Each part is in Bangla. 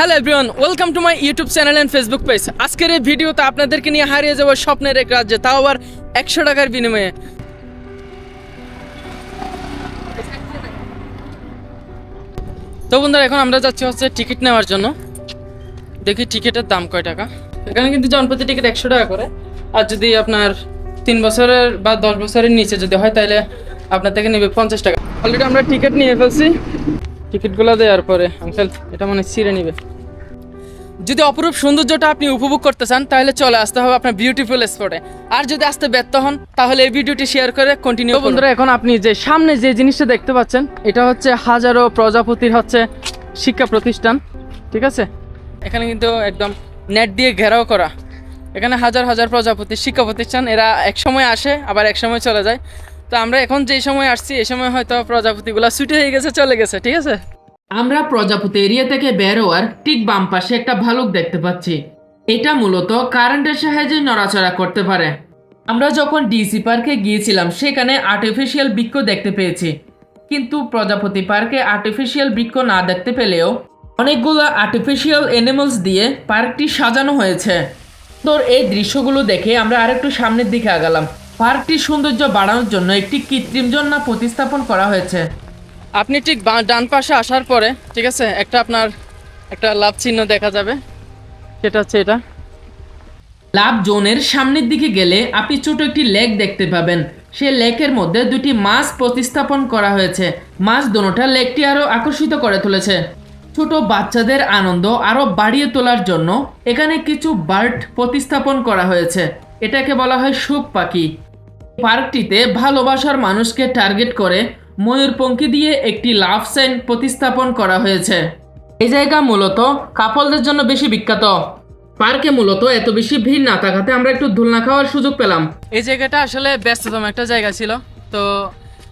Hello everyone welcome to my YouTube channel and Facebook page আজকের এই ভিডিওতে আপনাদেরকে নিয়ে হারিয়ে যাব স্বপ্নের এক রাজ্যে, তাও আবার একশো টাকার বিনিময়ে। তো বন্ধুরা, এখন আমরা যাচ্ছি হচ্ছে টিকিট নেওয়ার জন্য। দেখি টিকিটের দাম কয় টাকা। এখানে কিন্তু জনপ্রতি টিকিট একশো টাকা করে। আর যদি আপনার তিন বছরের বা দশ বছরের নিচে যদি হয়, তাহলে আপনার থেকে নেবে পঞ্চাশ টাকা। অলরেডি আমরা টিকিট নিয়ে ফেলছি। টিকিটগুলো দেওয়ার পরে আঙ্কেল এটা মানে ছিঁড়ে নিবে। যদি অপরূপ সৌন্দর্যটা আপনি উপভোগ করতে চান তাহলে চলে আসতে হবে আপনার বিউটিফুল স্পটে আর যদি আসতে ব্যর্থ হন তাহলে এই ভিডিওটি শেয়ার করে কন্টিনিউ বন্ধুরা এখন আপনি যে সামনে যে জিনিসটা দেখতে পাচ্ছেন এটা হচ্ছে হাজারো প্রজাপতির হচ্ছে শিক্ষা প্রতিষ্ঠান ঠিক আছে? এখানে কিন্তু একদম নেট দিয়ে ঘেরাও করা। এখানে হাজার হাজার প্রজাপতি শিক্ষা প্রতিষ্ঠান এরা এক সময় আসে আবার এক সময় চলে যায়। তো আমরা এখন যেই সময় আসছি এই সময় হয়তো প্রজাপতিগুলো ছুটে হয়ে গেছে চলে গেছে ঠিক আছে? আমরা প্রজাপতি এরিয়া থেকে বের হওয়ার ঠিক বাম পাশে একটা ভালুক দেখতে পাচ্ছি। এটা মূলত কারেন্টের সাহায্যে নড়াচড়া করতে পারে। আমরা যখন ডিসি পার্কে গিয়েছিলাম, সেখানে আর্টিফিশিয়াল বৃক্ষ দেখতে পেয়েছি। কিন্তু প্রজাপতি পার্কে আর্টিফিশিয়াল বৃক্ষ না দেখতে পেলেও অনেকগুলো আর্টিফিশিয়াল অ্যানিমালস দিয়ে পার্কটি সাজানো হয়েছে। তোর এই দৃশ্যগুলো দেখে আমরা আরেকটু সামনের দিকে আগালাম। পার্কটির সৌন্দর্য বাড়ানোর জন্য একটি কৃত্রিম ঝর্ণা প্রতিস্থাপন করা হয়েছে। আপনি ঠিক ডান পাশে আসার পরে, ঠিক আছে, একটা আপনার একটা লাভ চিহ্ন দেখা যাবে। সেটা হচ্ছে এটা। লাভ জোনের সামনের দিকে গেলে আপনি ছোট একটি লেক দেখতে পাবেন। সেই লেকের মধ্যে দুটি মাছ প্রতিস্থাপন করা হয়েছে। মাছ দোনোটা লেকটি আরও আকর্ষিত করে তুলেছে। ছোট বাচ্চাদের আনন্দ আরও বাড়িয়ে তোলার জন্য এখানে কিছু বার্ড প্রতিস্থাপন করা হয়েছে। এটাকে বলা হয় সুখ পাখি। পার্কটিতে ভালোবাসার মানুষকে টার্গেট করে ময়ূরপঙ্খী দিয়ে একটি লাভ সাইন প্রতিস্থাপন করা হয়েছে। এই জায়গা মূলত কাপলদের জন্য বেশি বিখ্যাত। পার্কে মূলত এত বেশি ভিড় না থাকাতে আমরা একটু দোলনা খাওয়ার সুযোগ পেলাম। এই জায়গাটা আসলে ব্যস্ততম একটা জায়গা ছিল। তো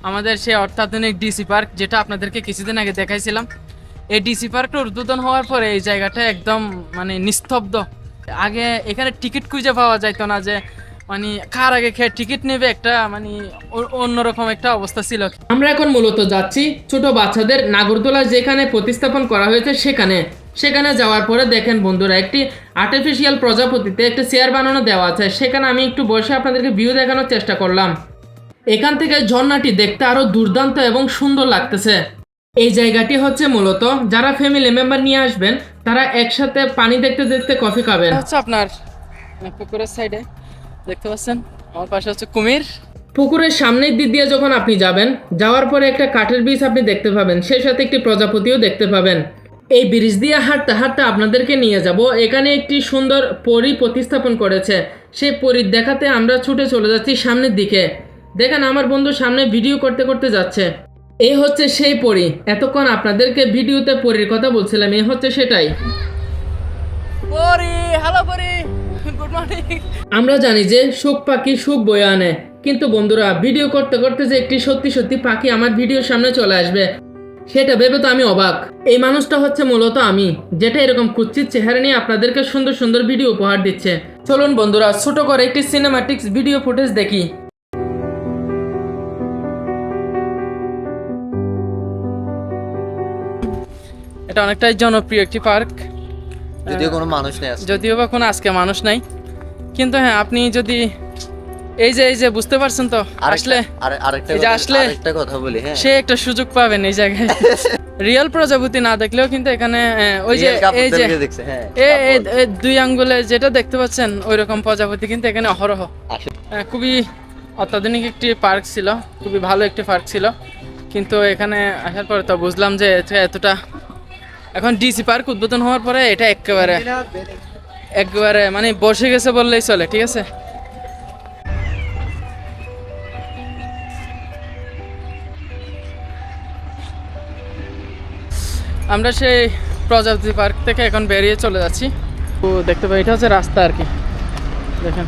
আমাদের সেই অত্যাধুনিক ডিসি পার্ক যেটা আপনাদেরকে কিছুদিন আগে দেখাইছিলাম, এই ডিসি পার্কটা উদ্বোধন হওয়ার পরে এই জায়গাটা একদম মানে নিস্তব্ধ। আগে এখানে টিকিট খুঁজে পাওয়া যাইতো না যে মানে কার আগে খেয়ে টিকিট নেবে একটা মানে অন্যরকম একটা অবস্থা ছিল। আমরা এখন মূলত যাচ্ছি ছোট বাচ্চাদের নাগরদোলা যেখানে প্রতিস্থাপন করা হয়েছে সেখানে। সেখানে যাওয়ার পরে দেখেন বন্ধুরা একটি আর্টিফিশিয়াল প্রজাপতিতে একটা চেয়ার বানানো দেওয়া আছে। সেখানে আমি একটু বসে আপনাদেরকে ভিউ দেখানোর চেষ্টা করলাম। এখান থেকে ঝর্ণাটি দেখতে আরও দুর্দান্ত এবং সুন্দর লাগতেছে। এই জায়গাটি হচ্ছে মূলত যারা ফ্যামিলি মেম্বার নিয়ে আসবেন তারা একসাথে পানি দেখতে দেখতে কফি খাবেন। হচ্ছে আপনার পুকুরের সাইডে দেখতে পাচ্ছেন? আমার পাশে হচ্ছে কুমির। পুকুরের সামনের দিক দিয়ে যখন আপনি যাবেন যাওয়ার পরে একটা কাঠের ব্রিজ আপনি দেখতে পাবেন সেই সাথে একটি প্রজাপতিও দেখতে পাবেন। এই ব্রিজ দিয়ে হাঁটতে হাঁটতে আপনাদেরকে নিয়ে যাব। এখানে একটি সুন্দর পরী প্রতিস্থাপন করেছে। সেই পরীর দেখাতে আমরা ছুটে চলে যাচ্ছি সামনের দিকে। দেখেন আমার বন্ধু সামনে ভিডিও করতে করতে যাচ্ছে। এই হচ্ছে সেই পরি। এতক্ষণ আপনাদেরকে ভিডিওতে পরির কথা বলছিলাম এই হচ্ছে সেটাই। পরি হ্যালো পরি। গুড মর্নিং আমরা জানি যে সুখ পাখি সুখ বয়ে আনে কিন্তু বন্ধুরা ভিডিও করতে করতে যে একটি সত্যি সত্যি পাখি আমার ভিডিওর সামনে চলে আসবে সেটা ভেবে তো আমি অবাক। এই মানুষটা হচ্ছে মূলত আমি যেটা এরকম কুচ্ছিত চেহারা নিয়ে আপনাদেরকে সুন্দর সুন্দর ভিডিও উপহার দিচ্ছে। চলুন বন্ধুরা ছোট করে একটি সিনেমাটিক্স ভিডিও ফুটেজ দেখি। এটা অনেকটাই জনপ্রিয় একটি পার্ক। যদিও কোনো মানুষ নেই যদিও বা কোনো আজকে মানুষ নাই। কিন্তু হ্যাঁ আপনি যদি এই যে এই যে বুঝতে পারছেন তো আসলে আরেকটা আসলে- আরেকটা কথা বলি হ্যাঁ। সে একটা সুযোগ পাবেন এই জায়গায়। রিয়েল প্রজাপতি না দেখলেও কিন্তু এখানে ওই যে এই যে হ্যাঁ, দুই আঙ্গুলে যেটা দেখতে পাচ্ছেন ওই রকম প্রজাপতি কিন্তু এখানে অহরহ। খুবই অত্যাধুনিক একটি পার্ক ছিল খুবই ভালো একটি পার্ক ছিল। কিন্তু এখানে আসার পরে তো বুঝলাম যে এতটা এখন ডিসি পার্ক উদ্বোধন হওয়ার পরে এটা একেবারে একবারে মানে বসে গেছে বললেই চলে, ঠিক আছে? আমরা সেই প্রজাপতি পার্ক থেকে এখন বেরিয়ে চলে যাচ্ছি। তো দেখতে পাই, এটা হচ্ছে রাস্তা আর কি। দেখেন।